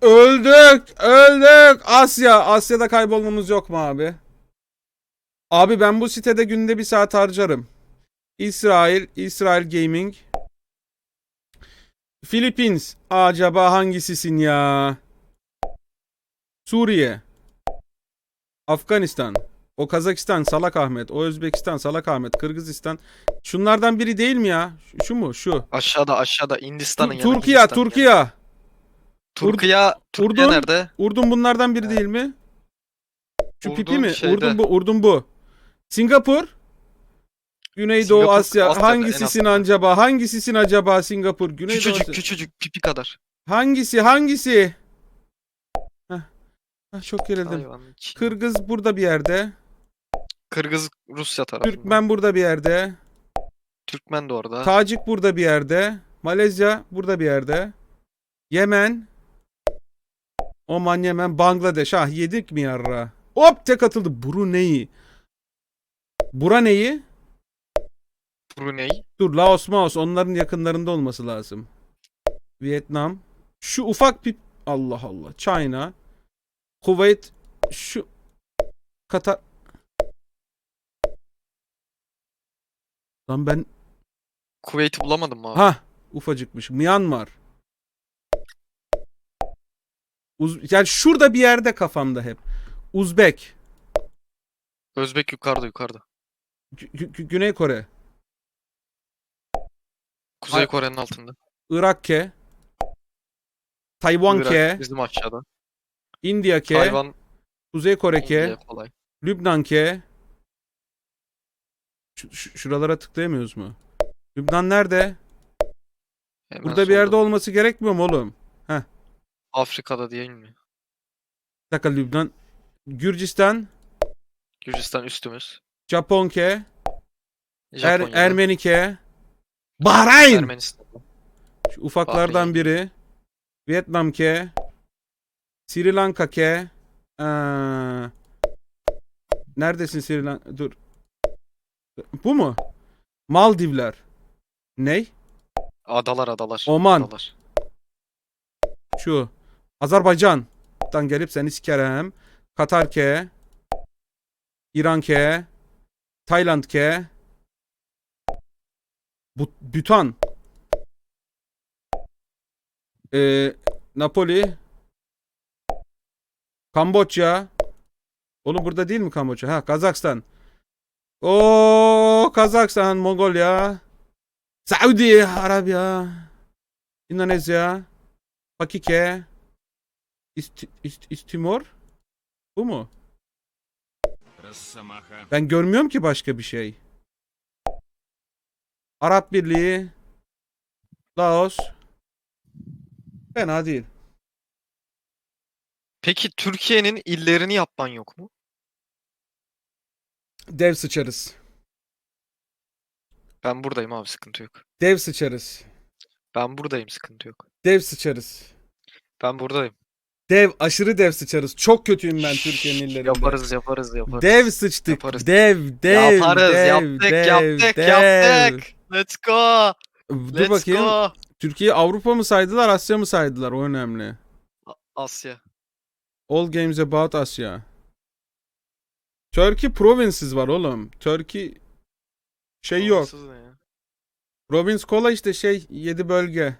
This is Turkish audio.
Öldük. Öldük. Asya. Asya'da kaybolmamız yok mu abi? Abi ben bu sitede günde bir saat harcarım. İsrail. İsrail Gaming. Philippines. Acaba hangisisin ya? Suriye. Afganistan. O Kazakistan Salak Ahmet. O Özbekistan Salak Ahmet. Kırgızistan. Şunlardan biri değil mi ya? Şu, mu? Şu. Aşağıda aşağıda Hindistan'ın Tur- yanı. Türkiye, Hindistan'ın yanı. Türkiye. Türkiye Urdun. nerede? Urdun bunlardan biri değil mi? Şu pipi Urdun mi? şeyde. Urdun bu, Urdun bu. Singapur. Güneydoğu Singapur, Asya. Asya'da, en Hangisisin acaba? Hangisisin acaba Singapur? Güneydoğu Küçücük Asya. küçücük pipi kadar. Hangisi? Hangisi? Heh. Heh, çok gerildim. Kırgız burada bir yerde. Kırgız Rusya tarafında. Türkmen burada bir yerde. Türkmen de orada. Tacik burada bir yerde. Malezya burada bir yerde. Yemen. Oman, Yemen, Bangladeş. Ah yedik mi yarra? Hop tek atıldı. Brunei. Bura neyi? Brunei. Dur Laos, Maos onların yakınlarında olması lazım. Vietnam. Şu ufak bir... Allah Allah. China. Kuveyt. Şu... Katar... Lan ben... Kuveyt'i bulamadım mı abi? Ha ufacıkmış. Myanmar. Uz yani şurada bir yerde kafamda hep. Uzbek. Özbek yukarıda yukarıda. Gü- Gü- Güney Kore. Kuzey Kore'nin altında. Irak ke. Tayvan Irak ke. bizim aşağıda. India ke. Tayvan, Kuzey Kore ke. India kolay. Lübnan ke. Şu- şu- şuralara tıklayamıyoruz mu? Lübnan nerede? Hemen Burada bir yerde olması gerekmiyor mu oğlum? Afrika'da değil mi? Bir dakika Lübnan. Gürcistan. Gürcistan üstümüz. Japon ke. Er, Japonya'da. Ermenike. Ermenistan'da. Şu ufaklardan Bahreyn. biri. Vietnam ke. Sri Lanka ke. Ee, neredesin Sri Lanka? Dur. Bu mu? Maldivler. Ney? Adalar adalar. Oman. Adalar. Şu. Azerbaycan'dan gelip seni sikerim. Katar ke. İran ke. Tayland ke. Bu Bütan. Ee, Napoli. Kamboçya. Oğlum burada değil mi Kamboçya? Ha Kazakistan. O Kazakistan, Mongolia. Saudi Arabia. Endonezya. Pakike. İst, ist, istimor? Bu mu? Ben görmüyorum ki başka bir şey. Arap Birliği. Laos. Fena değil. Peki Türkiye'nin illerini yapman yok mu? Dev sıçarız. Ben buradayım abi sıkıntı yok. Dev sıçarız. Ben buradayım sıkıntı yok. Dev sıçarız. Ben buradayım. Dev aşırı dev sıçarız. Çok kötüyüm ben Türkiye'nin illerinde. Yaparız yaparız yaparız. Dev sıçtık. Yaparız. Dev, dev, yaparız dev, yaptık dev, yaptık dev. yaptık. Let's go. Dur Let's bakayım. go. Türkiye Avrupa mı saydılar, Asya mı saydılar? O önemli. Asya. All games about Asya. Turkey provinces var oğlum. Turkey şey yok. Ne ya? Province kola işte şey 7 bölge.